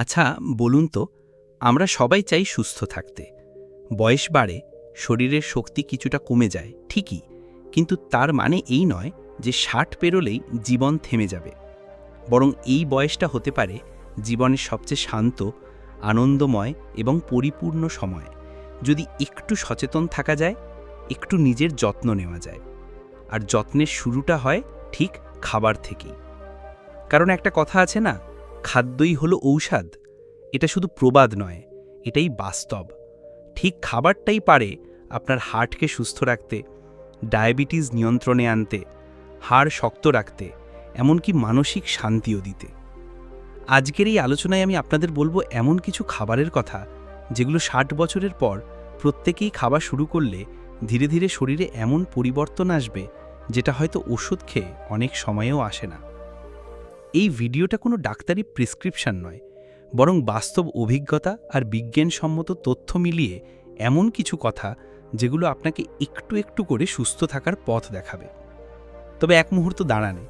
আচ্ছা বলুন তো, আমরা সবাই চাই সুস্থ থাকতে। বয়স বাড়ে, শরীরের শক্তি কিছুটা কমে যায়, ঠিকই, কিন্তু তার মানে এই নয় যে ষাট পেরোলেই জীবন থেমে যাবে। বরং এই বয়সটা হতে পারে জীবনের সবচেয়ে শান্ত, আনন্দময় এবং পরিপূর্ণ সময়। যদি একটু সচেতন থাকা যায়, একটু নিজের যত্ন নেওয়া যায়। আর যত্নের শুরুটা হয় ঠিক খাবার থেকেই। কারণ একটা কথা আছে না খাদ্যই হলো ঔষধ। এটা শুধু প্রবাদ নয়, এটাই বাস্তব। ঠিক খাবারটাই পারে আপনার হার্টকে সুস্থ রাখতে, ডায়াবেটিস নিয়ন্ত্রণে আনতে, হাড় শক্ত রাখতে, এমনকি মানসিক শান্তিও দিতে। আজকের এই আলোচনায় আমি আপনাদের বলব এমন কিছু খাবারের কথা, যেগুলো ষাট বছরের পর প্রত্যেকেই খাওয়া শুরু করলে ধীরে ধীরে শরীরে এমন পরিবর্তন আসবে, যেটা হয়তো ওষুধ খেয়ে অনেক সময়েও আসে না। এই ভিডিওটা কোনো ডাক্তারি প্রেসক্রিপশন নয়, বরং বাস্তব অভিজ্ঞতা আর বিজ্ঞানসম্মত তথ্য মিলিয়ে এমন কিছু কথা যেগুলো আপনাকে একটু একটু করে সুস্থ থাকার পথ দেখাবে। তবে এক মুহূর্ত দাঁড়ানে।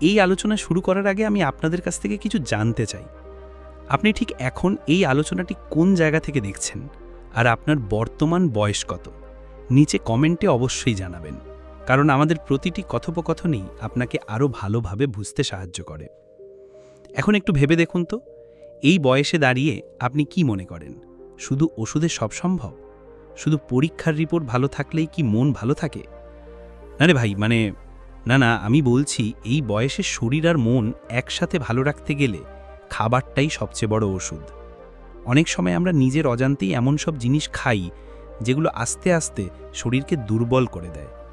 এই আলোচনা শুরু করার আগে আমি আপনাদের কাছ থেকে কিছু জানতে চাই। আপনি ঠিক এখন এই আলোচনাটি কোন জায়গা থেকে দেখছেন? আর আপনার বর্তমান বয়স কত? নিচে কমেন্টে অবশ্যই জানাবেন। কারণ আমাদের প্রতিটি কথোপকথনই আপনাকে আরও ভালোভাবে বুঝতে সাহায্য করে। এখন একটু ভেবে দেখুন তো, এই বয়সে দাঁড়িয়ে আপনি কি মনে করেন? শুধু ওষুধে সব সম্ভব? শুধু পরীক্ষার রিপোর্ট ভালো থাকলেই কি মন ভালো থাকে? না রে ভাই মানে না না, আমি বলছি এই বয়সে শরীর আর মন একসাথে ভালো রাখতে গেলে খাবারটাই সবচেয়ে বড় ওষুধ। অনেক সময় আমরা নিজের অজান্তেই এমন সব জিনিস খাই যেগুলো আস্তে আস্তে শরীরকে দুর্বল করে দেয়।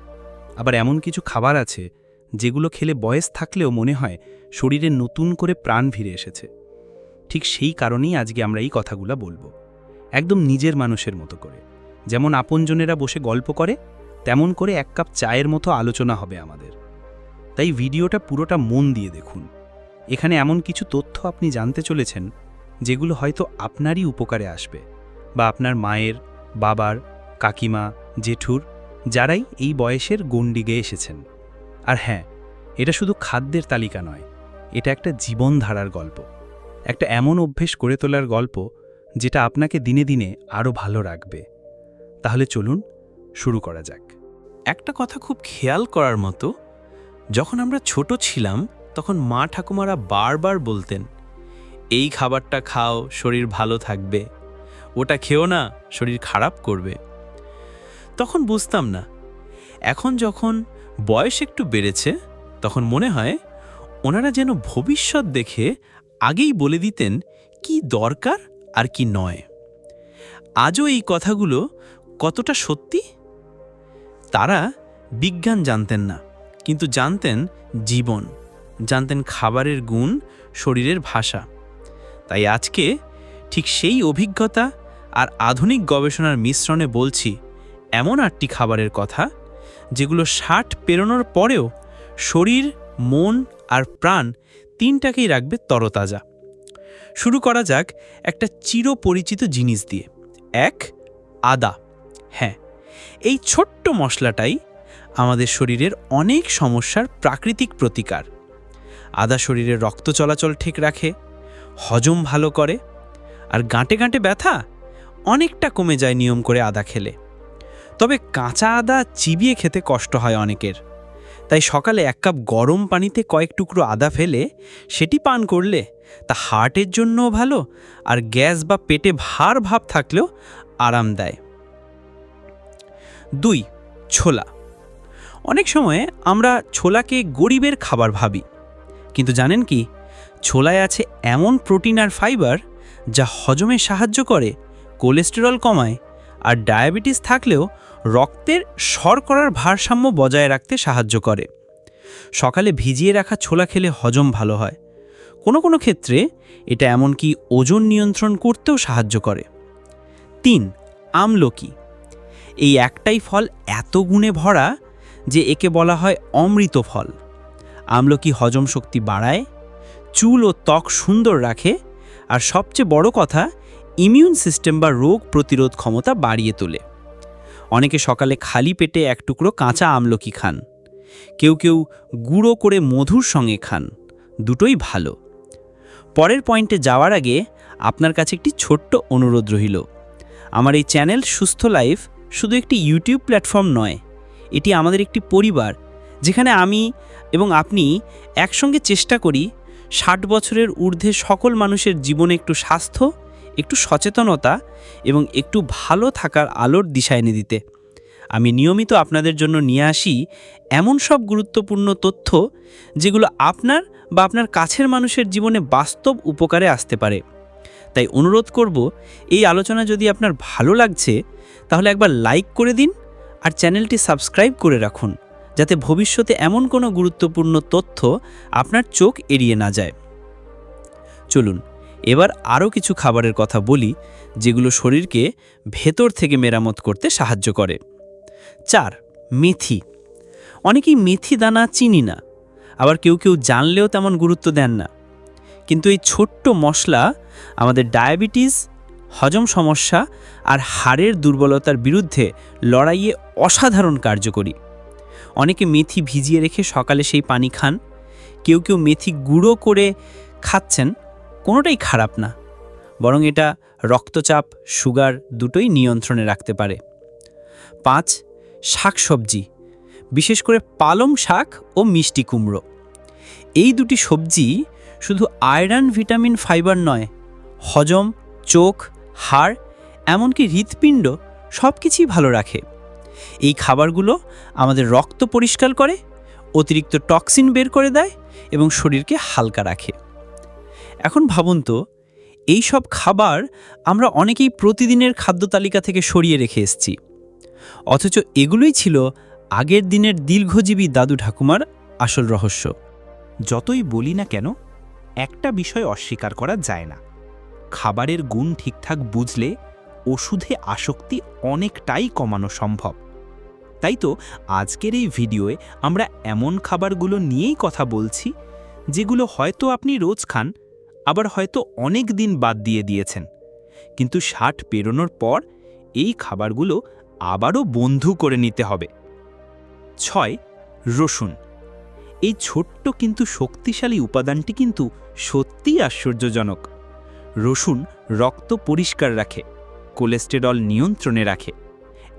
আবার এমন কিছু খাবার আছে যেগুলো খেলে বয়স থাকলেও মনে হয় শরীরে নতুন করে প্রাণ ফিরে এসেছে। ঠিক সেই কারণেই আজকে আমরা এই কথাগুলো বলব। একদম নিজের মানুষের মতো করে। যেমন আপনজনেরা বসে গল্প করে, তেমন করে এক কাপ চায়ের মতো আলোচনা হবে আমাদের। তাই ভিডিওটা পুরোটা মন দিয়ে দেখুন। এখানে এমন কিছু তথ্য আপনি জানতে চলেছেন, যেগুলো হয়তো আপনারই উপকারে আসবে, বা আপনার মায়ের, বাবার, কাকিমা, জেঠুর যারাই এই বয়সের গণ্ডিগে এসেছেন। আর হ্যাঁ এটা শুধু খাদ্যের তালিকা নয়, এটা একটা জীবনধারার গল্প। একটা এমন অভ্যেস করে তোলার গল্প যেটা আপনাকে দিনে দিনে আরও ভালো রাখবে। তাহলে চলুন শুরু করা যাক। একটা কথা খুব খেয়াল করার মতো, যখন আমরা ছোট ছিলাম, তখন মা ঠাকুমারা বারবার বলতেন, এই খাবারটা খাও, শরীর ভালো থাকবে। ওটা খেও না, শরীর খারাপ করবে। তখন বুঝতাম না। এখন যখন বয়স একটু বেড়েছে, তখন মনে হয় ওনারা যেন ভবিষ্যৎ দেখে আগেই বলে দিতেন কি দরকার আর কি নয়। আজও এই কথাগুলো কতটা সত্যি? তারা বিজ্ঞান জানতেন না, কিন্তু জানতেন জীবন, জানতেন খাবারের গুণ, শরীরের ভাষা। তাই আজকে ঠিক সেই অভিজ্ঞতা আর আধুনিক গবেষণার মিশ্রণে বলছি এমন আটটি খাবারের কথা যেগুলো ষাট পেরোনোর পরেও শরীর, মন আর প্রাণ তিনটাকেই রাখবে তরতাজা। শুরু করা যাক একটা চিরপরিচিত জিনিস দিয়ে। এক, আদা। হ্যাঁ এই ছোট্ট মশলাটাই আমাদের শরীরের অনেক সমস্যার প্রাকৃতিক প্রতিকার। আদা শরীরের রক্ত চলাচল ঠিক রাখে, হজম ভালো করে, আর গাঁটে গাঁটে ব্যথা অনেকটা কমে যায় নিয়ম করে আদা খেলে। তবে কাঁচা আদা চিবিয়ে খেতে কষ্ট হয় অনেকের। তাই সকালে এক কাপ গরম পানিতে কয়েক টুকরো আদা ফেলে সেটি পান করলে তা হার্টের জন্যও ভালো আর গ্যাস বা পেটে ভার ভাব থাকলেও আরাম দেয়। দুই, ছোলা। অনেক সময় আমরা ছোলাকে গরিবের খাবার ভাবি। কিন্তু জানেন কি? ছোলায় আছে এমন প্রোটিন আর ফাইবার যা হজমে সাহায্য করে, কোলেস্টেরল কমায় আর ডায়াবেটিস থাকলেও রক্তের শর্করার ভারসাম্য বজায় রাখতে সাহায্য করে। সকালে ভিজিয়ে রাখা ছোলা খেলে হজম ভালো হয়। কোনো কোনো ক্ষেত্রে এটা এমনকি ওজন নিয়ন্ত্রণ করতেও সাহায্য করে। তিন, আমলকি। এই একটাই ফল এত গুণে ভরা যে একে বলা হয় অমৃত ফল। আমলকি হজম শক্তি বাড়ায়, চুল ও ত্বক সুন্দর রাখে, আর সবচেয়ে বড় কথা ইমিউন সিস্টেম বা রোগ প্রতিরোধ ক্ষমতা বাড়িয়ে তোলে। অনেকে সকালে খালি পেটে এক টুকরো কাঁচা আমলকি খান। কেউ কেউ গুঁড়ো করে মধুর সঙ্গে খান। দুটোই ভালো। পরের পয়েন্টে যাওয়ার আগে আপনার কাছে একটি ছোট্ট অনুরোধ রহিল আমার এই চ্যানেল সুস্থ লাইফ শুধু একটি ইউটিউব প্ল্যাটফর্ম নয়, এটি আমাদের একটি পরিবার, যেখানে আমি এবং আপনি একসঙ্গে চেষ্টা করি ষাট বছরের ঊর্ধ্বে সকল মানুষের জীবনে একটু স্বাস্থ্য একটু সচেতনতা এবং একটু ভালো থাকার আলোর দিশা এনে দিতে। আমি নিয়মিত আপনাদের জন্য নিয়ে আসি এমন সব গুরুত্বপূর্ণ তথ্য যেগুলো আপনার বা আপনার কাছের মানুষের জীবনে বাস্তব উপকারে আসতে পারে। তাই অনুরোধ করব, এই আলোচনা যদি আপনার ভালো লাগছে, তাহলে একবার লাইক করে দিন আর চ্যানেলটি সাবস্ক্রাইব করে রাখুন, যাতে ভবিষ্যতে এমন কোনো গুরুত্বপূর্ণ তথ্য আপনার চোখ এড়িয়ে না যায়। চলুন এবার আরও কিছু খাবারের কথা বলি, যেগুলো শরীরকে ভেতর থেকে মেরামত করতে সাহায্য করে। চার, মেথি। অনেকেই মেথি দানা চিনি না, আবার কেউ কেউ জানলেও তেমন গুরুত্ব দেন না। কিন্তু এই ছোট্ট মশলা আমাদের ডায়াবেটিস, হজম সমস্যা আর হাড়ের দুর্বলতার বিরুদ্ধে লড়াইয়ে অসাধারণ কার্যকরী। অনেকে মেথি ভিজিয়ে রেখে সকালে সেই পানি খান। কেউ কেউ মেথি গুঁড়ো করে খাচ্ছেন কোনোটাই খারাপ না, বরং এটা রক্তচাপ, সুগার দুটোই নিয়ন্ত্রণে রাখতে পারে। পাঁচ, শাকসবজি, বিশেষ করে পালং শাক ও মিষ্টি কুমড়ো। এই দুটি সবজি শুধু আয়রন, ভিটামিন, ফাইবার নয়, হজম, চোখ, হাড়, এমনকি হৃৎপিণ্ড সব কিছুই ভালো রাখে। এই খাবারগুলো আমাদের রক্ত পরিষ্কার করে, অতিরিক্ত টক্সিন বের করে দেয় এবং শরীরকে হালকা রাখে। এখন ভাবুন তো, এই সব খাবার আমরা অনেকেই প্রতিদিনের খাদ্য তালিকা থেকে সরিয়ে রেখে এসেছি। অথচ এগুলোই ছিল আগের দিনের দীর্ঘজীবী দাদু ঠাকুমার আসল রহস্য। যতই বলি না কেন, একটা বিষয় অস্বীকার করা যায় না। খাবারের গুণ ঠিকঠাক বুঝলে ওষুধে আসক্তি অনেকটাই কমানো সম্ভব। তাই তো আজকের এই ভিডিওয়ে আমরা এমন খাবারগুলো নিয়েই কথা বলছি, যেগুলো হয়তো আপনি রোজ খান আবার হয়তো অনেক দিন বাদ দিয়ে দিয়েছেন। কিন্তু ষাট পেরোনোর পর এই খাবারগুলো আবারও বন্ধু করে নিতে হবে। ছয়, রসুন। এই ছোট্ট কিন্তু শক্তিশালী উপাদানটি কিন্তু সত্যিই আশ্চর্যজনক। রসুন রক্ত পরিষ্কার রাখে, কোলেস্টেরল নিয়ন্ত্রণে রাখে,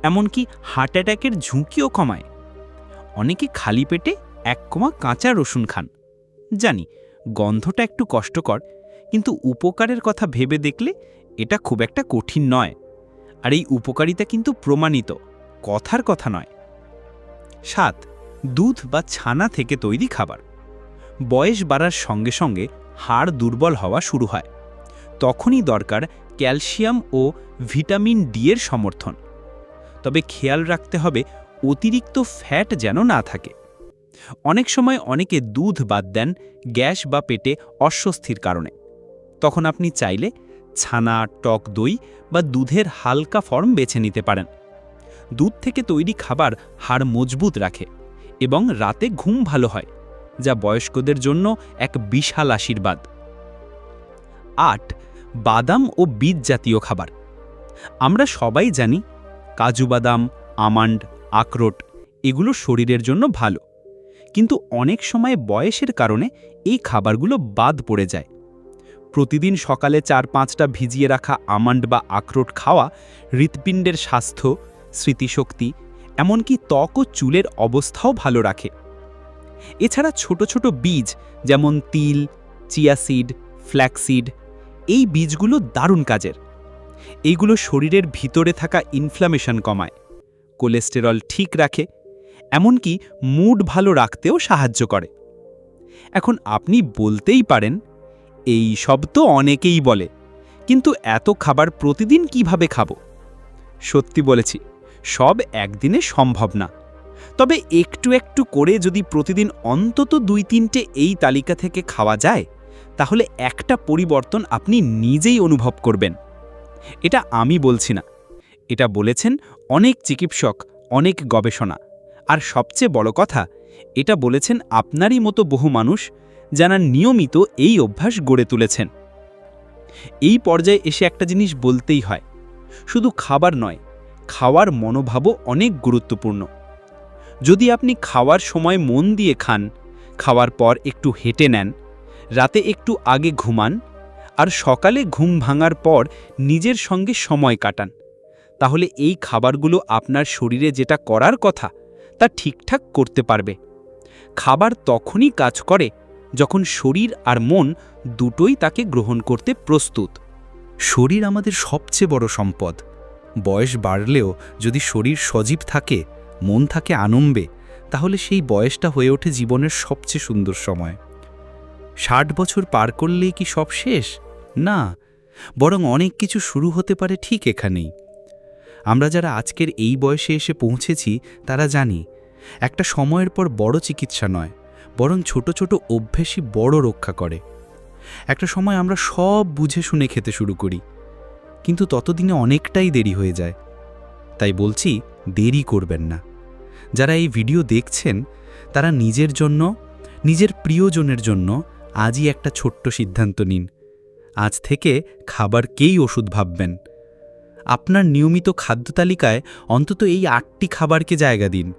এমনকি হার্ট অ্যাটাকের ঝুঁকিও কমায়। অনেকে খালি পেটে এক কমা কাঁচা রসুন খান। জানি গন্ধটা একটু কষ্টকর, কিন্তু উপকারের কথা ভেবে দেখলে এটা খুব একটা কঠিন নয়। আর এই উপকারিতা কিন্তু প্রমাণিত, কথার কথা নয়। সাত, দুধ বা ছানা থেকে তৈরি খাবার। বয়স বাড়ার সঙ্গে সঙ্গে হাড় দুর্বল হওয়া শুরু হয়। তখনই দরকার ক্যালসিয়াম ও ভিটামিন ডি এর সমর্থন। তবে খেয়াল রাখতে হবে, অতিরিক্ত ফ্যাট যেন না থাকে। অনেক সময় অনেকে দুধ বাদ দেন, গ্যাস বা পেটে অস্বস্তির কারণে। তখন আপনি চাইলে ছানা, টক দই বা দুধের হালকা ফর্ম বেছে নিতে পারেন। দুধ থেকে তৈরি খাবার হাড় মজবুত রাখে এবং রাতে ঘুম ভালো হয়, যা বয়স্কদের জন্য এক বিশাল আশীর্বাদ। আট, বাদাম ও বীজ জাতীয় খাবার। আমরা সবাই জানি কাজু বাদাম, আমান্ড, আখরোট এগুলো শরীরের জন্য ভালো। কিন্তু অনেক সময় বয়সের কারণে এই খাবারগুলো বাদ পড়ে যায়। প্রতিদিন সকালে চার পাঁচটা ভিজিয়ে রাখা আমান্ড বা আখরোট খাওয়া হৃৎপিণ্ডের স্বাস্থ্য, স্মৃতিশক্তি, এমনকি ত্বক ও চুলের অবস্থাও ভালো রাখে। এছাড়া ছোট ছোট বীজ যেমন তিল চিয়াসিড ফ্ল্যাক্সিড এই বীজগুলো দারুণ কাজের। এইগুলো শরীরের ভিতরে থাকা ইনফ্লামেশন কমায়। কোলেস্টেরল ঠিক রাখে এমনকি মুড ভালো রাখতেও সাহায্য করে। এখন আপনি বলতেই পারেন, এই সব তো অনেকেই বলে, কিন্তু এত খাবার প্রতিদিন কীভাবে খাব? সত্যি বলেছি, সব একদিনে সম্ভব না। তবে একটু একটু করে যদি প্রতিদিন অন্তত দুই তিনটে এই তালিকা থেকে খাওয়া যায়, তাহলে একটা পরিবর্তন আপনি নিজেই অনুভব করবেন। এটা আমি বলছি না। এটা বলেছেন অনেক চিকিৎসক, অনেক গবেষণা। আর সবচেয়ে বড় কথা, এটা বলেছেন আপনারই মতো বহু মানুষ যারা নিয়মিত এই অভ্যাস গড়ে তুলেছেন। এই পর্যায়ে এসে একটা জিনিস বলতেই হয়, শুধু খাবার নয়, খাওয়ার মনোভাবও অনেক গুরুত্বপূর্ণ। যদি আপনি খাওয়ার সময় মন দিয়ে খান, খাওয়ার পর একটু হেঁটে নেন, রাতে একটু আগে ঘুমান, আর সকালে ঘুম ভাঙার পর নিজের সঙ্গে সময় কাটান, তাহলে এই খাবারগুলো আপনার শরীরে যেটা করার কথা তা ঠিকঠাক করতে পারবে। খাবার তখনই কাজ করে যখন শরীর আর মন দুটোই তাকে গ্রহণ করতে প্রস্তুত। শরীর আমাদের সবচেয়ে বড় সম্পদ। বয়স বাড়লেও যদি শরীর সজীব থাকে, মন থাকে আনম্বে তাহলে সেই বয়সটা হয়ে ওঠে জীবনের সবচেয়ে সুন্দর সময়। ষাট বছর পার করলেই কি সব শেষ? না, বরং অনেক কিছু শুরু হতে পারে ঠিক এখানেই। আমরা যারা আজকের এই বয়সে এসে পৌঁছেছি, তারা জানি, একটা সময়ের পর বড় চিকিৎসা নয়, বরং ছোট ছোট অভ্যেসই বড় রক্ষা করে। একটা সময় আমরা সব বুঝে শুনে খেতে শুরু করি, কিন্তু ততদিনে অনেকটাই দেরি হয়ে যায়। তাই বলছি, দেরি করবেন না। যারা এই ভিডিও দেখছেন, তারা নিজের জন্য, নিজের প্রিয়জনের জন্য আজই একটা ছোট্ট সিদ্ধান্ত নিন। আজ থেকে খাবারকেই ওষুধ ভাববেন? আপনার নিয়মিত খাদ্য তালিকায় অন্তত এই আটটি খাবারকে জায়গা দিন।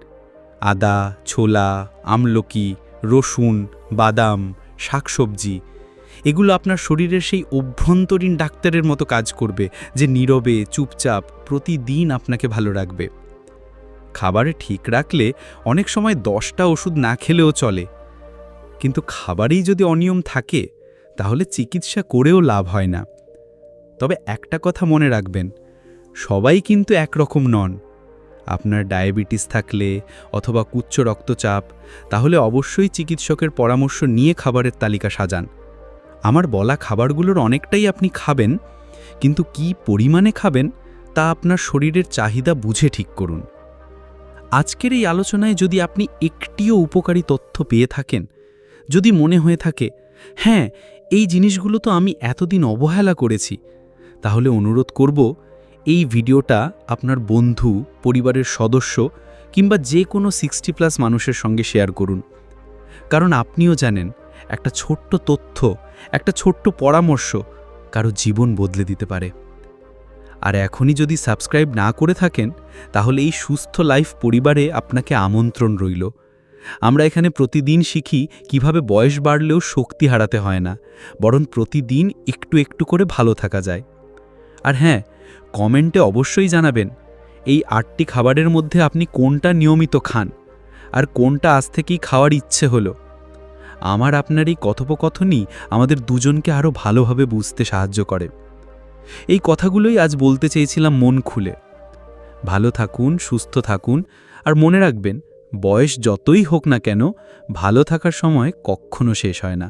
আদা, ছোলা, আমলকি, রসুন, বাদাম, শাকসবজি, এগুলো আপনার শরীরের সেই অভ্যন্তরীণ ডাক্তারের মতো কাজ করবে যে নীরবে, চুপচাপ, প্রতিদিন আপনাকে ভালো রাখবে। খাবারে ঠিক রাখলে অনেক সময় দশটা ওষুধ না খেলেও চলে। কিন্তু খাবারেই যদি অনিয়ম থাকে, তাহলে চিকিৎসা করেও লাভ হয় না। তবে একটা কথা মনে রাখবেন সবাই কিন্তু একরকম নন। আপনার ডায়াবেটিস থাকলে অথবা উচ্চ রক্তচাপ, তাহলে অবশ্যই চিকিৎসকের পরামর্শ নিয়ে খাবারের তালিকা সাজান। আমার বলা খাবারগুলোর অনেকটাই আপনি খাবেন, কিন্তু কি পরিমাণে খাবেন তা আপনার শরীরের চাহিদা বুঝে ঠিক করুন। আজকের এই আলোচনায় যদি আপনি একটিও উপকারী তথ্য পেয়ে থাকেন, যদি মনে হয়ে থাকে হ্যাঁ এই জিনিসগুলো তো আমি এতদিন অবহেলা করেছি, তাহলে অনুরোধ করব এই ভিডিওটা আপনার বন্ধু, পরিবারের সদস্য কিংবা যে কোনো সিক্সটি প্লাস মানুষের সঙ্গে শেয়ার করুন। কারণ আপনিও জানেন, একটা ছোট্ট তথ্য, একটা ছোট্ট পরামর্শ কারও জীবন বদলে দিতে পারে। আর এখনই যদি সাবস্ক্রাইব না করে থাকেন, তাহলে এই সুস্থ লাইফ পরিবারে আপনাকে আমন্ত্রণ রইল। আমরা এখানে প্রতিদিন শিখি কীভাবে বয়স বাড়লেও শক্তি হারাতে হয় না, বরং প্রতিদিন একটু একটু করে ভালো থাকা যায়। আর হ্যাঁ কমেন্টে অবশ্যই জানাবেন, এই আটটি খাবারের মধ্যে আপনি কোনটা নিয়মিত খান আর কোনটা আজ থেকেই খাওয়ার ইচ্ছে হলো। আমার আপনার এই কথোপকথনই আমাদের দুজনকে আরও ভালোভাবে বুঝতে সাহায্য করে। এই কথাগুলোই আজ বলতে চেয়েছিলাম মন খুলে। ভালো থাকুন, সুস্থ থাকুন আর মনে রাখবেন, বয়স যতই হোক না কেন, ভালো থাকার সময় কখনো শেষ হয় না।